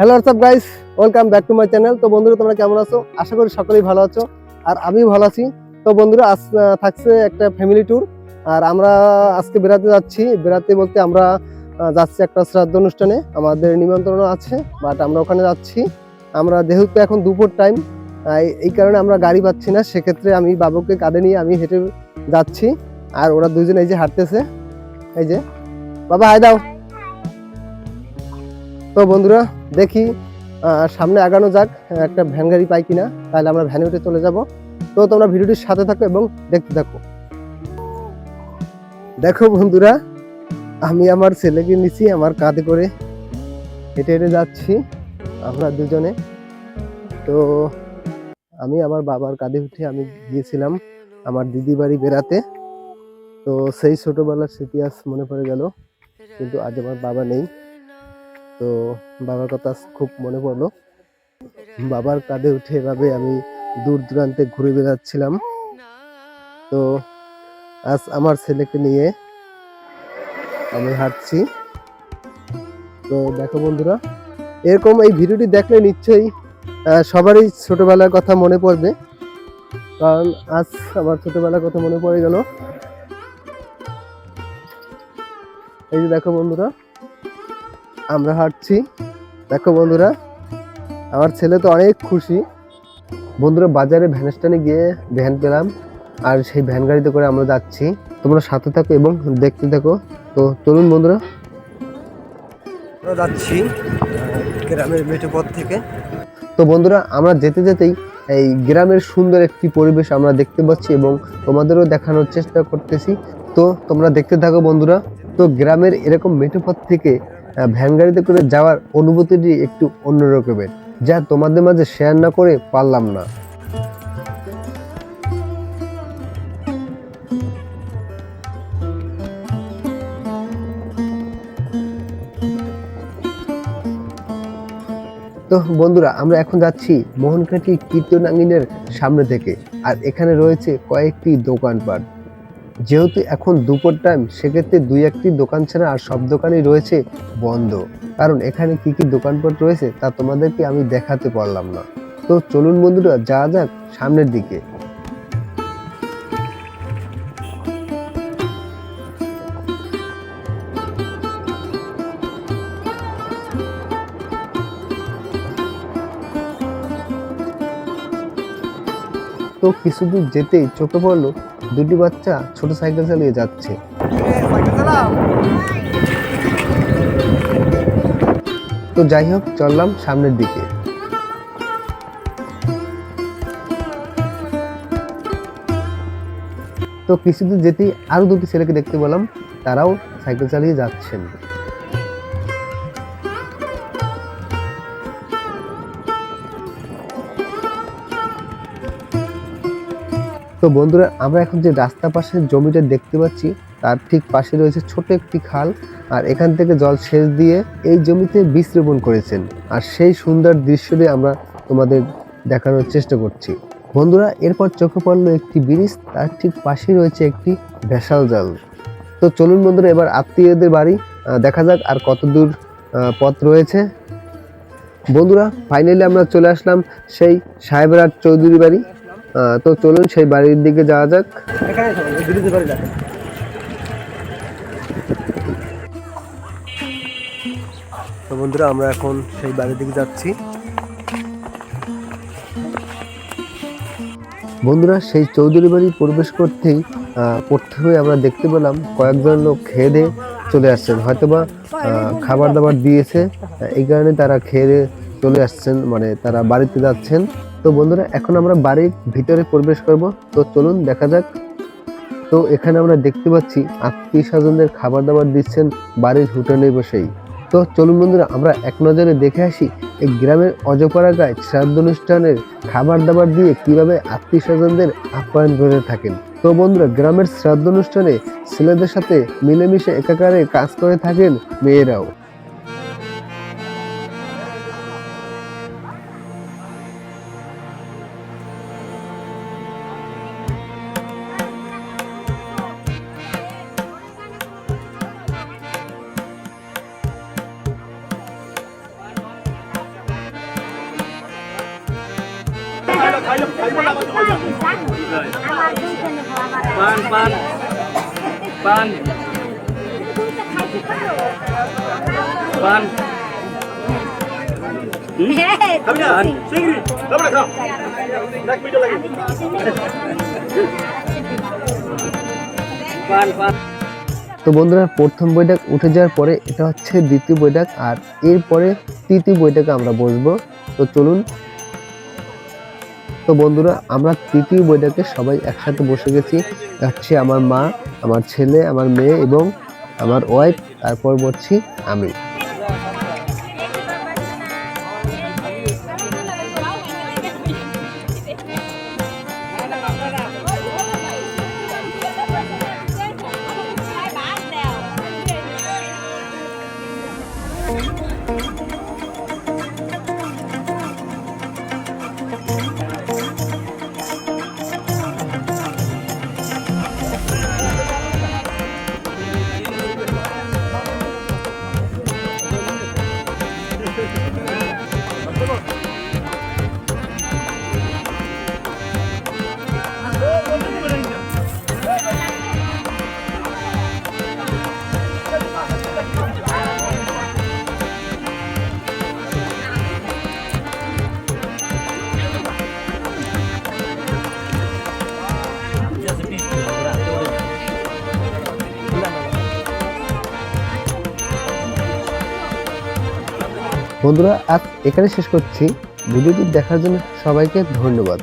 Hello WhatsApp guys welcome back to my channel তো বন্ধুরা, তোমরা কেমন আছো? আশা করি সকলেই ভালো আছো। আর আমিও ভালো আছি। তো বন্ধুরা, আজ থাকছে একটা ফ্যামিলি ট্যুর আর আমরা আজকে বেড়াতে যাচ্ছি। বেড়াতে বলতে আমরা যাচ্ছি একটা শ্রাদ্ধ অনুষ্ঠানে। আমাদের নিমন্ত্রণ আছে বাট আমরা ওখানে যাচ্ছি। আমরা, যেহেতু এখন দুপুর টাইম এই কারণে আমরা গাড়ি পাচ্ছি না। সেক্ষেত্রে আমি বাবুকে কাঁধে নিয়ে আমি হেঁটে যাচ্ছি। আর ওরা দুজন এই যে হাঁটতেছে। এই যে। বাবা, হাই দাও। তো বন্ধুরা দেখি সামনে আগানো যাক একটা ভ্যান গাড়ি পাই কিনা, তাহলে আমরা ভ্যানে উঠে চলে যাব। তো তোমরা ভিডিওটির সাথে থাকো এবং দেখতে থাকো। দেখো বন্ধুরা, আমি আমার ছেলেকে নিছি, আমার কাঁধে করে হেঁটে হেঁটে যাচ্ছি, আমরা দুজনে। তো আমি আমার বাবার কাঁধে উঠে আমি গিয়েছিলাম আমার দিদি বাড়ি বেড়াতে। তো সেই ছোটোবেলার স্মৃতি আজ মনে পড়ে গেল, কিন্তু আজ আমার বাবা নেই। তো বাবার কথা খুব মনে পড়ল। বাবার কাঁধে উঠে এভাবে আমি দূর দূরান্তে ঘুরে বেড়াচ্ছিলাম। তো আজ আমার ছেলেকে নিয়ে আমি হাঁটছি। তো দেখো বন্ধুরা, এরকম এই ভিডিওটি দেখলে নিশ্চয়ই সবারই ছোটবেলার কথা মনে পড়বে। কারণ আজ আমার ছোটবেলার কথা মনে পড়ে গেল। এই যে দেখো বন্ধুরা আমরা হাঁটছি। দেখো বন্ধুরা আমার ছেলে তো অনেক খুশি। বন্ধুরা বাজারে ভ্যান স্ট্যান্ডে গিয়ে ভ্যান পেলাম আর সেই ভ্যান গাড়িতে করে আমরা যাচ্ছি। তোমরা সাথে থাকো এবং দেখতে থাকো। তো চলুন বন্ধুরা। আমরা যাচ্ছি গ্রামের মেঠো পথ থেকে। তো বন্ধুরা আমরা যেতে যেতেই এই গ্রামের সুন্দর একটি পরিবেশ আমরা দেখতে পাচ্ছি এবং তোমাদেরও দেখানোর চেষ্টা করতেছি। তো তোমরা দেখতে থাকো বন্ধুরা। তো গ্রামের এরকম মেঠো পথ থেকে ভ্যান গাড়িতে করে যাওয়ার অনুভূতিটি একটু অন্যরকমের যা তোমাদের মাঝে শেয়ার না করে পারলাম না। তো বন্ধুরা, আমরা এখন যাচ্ছি মোহনকাঠি কীর্তনাঙ্গিনের সামনে থেকে, আর এখানে রয়েছে কয়েকটি দোকানপাট। যেহেতু এখন দুপুর টাইম সেক্ষেত্রে দুই একটি দোকান ছাড়া আর সব দোকানই রয়েছে বন্ধ। কারণ এখানে কি কি দোকানপাট রয়েছে, তা তোমাদেরকে আমি দেখাতে পারলাম না। তো চলুন বন্ধুরা, যাওয়া যাক সামনের দিকে। তো কিছুদূর যেতেই চোখে পড়ল দুটি বাচ্চা ছোট সাইকেল চালিয়ে যাচ্ছে। তো যাই হোক, চললাম সামনের দিকে। তো কিছুদূর যেতেই আরও দুটি ছেলেকে দেখতে পেলাম, তারাও সাইকেল চালিয়ে যাচ্ছেন। তো বন্ধুরা, আমরা এখন যে রাস্তা পাশে জমিটা দেখতে পাচ্ছি, তার ঠিক পাশে রয়েছে ছোট একটি খাল। আর এখান থেকে জল সেচ দিয়ে এই জমিতে বীজ রোপণ করেছেন। আর সেই সুন্দর দৃশ্যটি আমরা তোমাদের দেখানোর চেষ্টা করছি। বন্ধুরা, এরপর চোখে পড়ল একটি ব্রিজ, তার ঠিক পাশেই রয়েছে একটি ভেসাল জাল। তো চলুন বন্ধুরা, এবার আত্মীয়দের বাড়ি দেখা যাক আর কত দূর পথ রয়েছে। বন্ধুরা ফাইনালি আমরা চলে আসলাম সেই সাহেবরাট চৌধুরী বাড়ি। তো চলুন সেই বাড়ির দিকে যাওয়া যাক। তো বন্ধুরা আমরা এখন সেই বাড়ির দিকে যাচ্ছি। বন্ধুরা সেই চৌধুরী বাড়ি প্রবেশ করতেই আহ, প্রথমে আমরা দেখতে পেলাম কয়েকজন লোক খেয়ে দিয়ে চলে আসছেন। হয়তোবা আহ, খাবার দাবার দিয়েছে। এই কারণে তারা খেয়ে চলে আসছেন মানে তারা বাড়িতে যাচ্ছেন। তো বন্ধুরা, এখন আমরা বাড়ির ভিতরে প্রবেশ করব। তো চলুন, দেখা যাক। তো এখানে আমরা দেখতে পাচ্ছি, আত্মীয় স্বজনদের খাবার দাবার দিচ্ছেন বাড়ির হুটানে বসেই। তো চলুন বন্ধুরা, আমরা এক নজরে দেখে আসি, এই গ্রামের অজপাড়া গায়ে শ্রাদ্ধ অনুষ্ঠানের খাবার দাবার দিয়ে কীভাবে আত্মীয় স্বজনদের আপ্যায়ন করে থাকেন। তো বন্ধুরা, গ্রামের শ্রাদ্ধ অনুষ্ঠানে ছেলেদের সাথে মিলেমিশে একাকারে কাজ করে থাকেন মেয়েরাও। তো বন্ধুরা, প্রথম বৈঠক উঠে যাওয়ার পরে এটা হচ্ছে দ্বিতীয় বৈঠক, আর এরপরে তৃতীয় বৈঠকে আমরা বসবো। তো চলুন তো বন্ধুরা, আমরা তৃতীয় বইটাকে সবাই একসাথে বসে গেছি। হচ্ছে আমার মা, আমার ছেলে, আমার মেয়ে এবং আমার ওয়াইফ তারপর বলছি আমি। বন্ধুরা আজ এখানে শেষ করছি। ভিডিওটি দেখার জন্য সবাইকে ধন্যবাদ।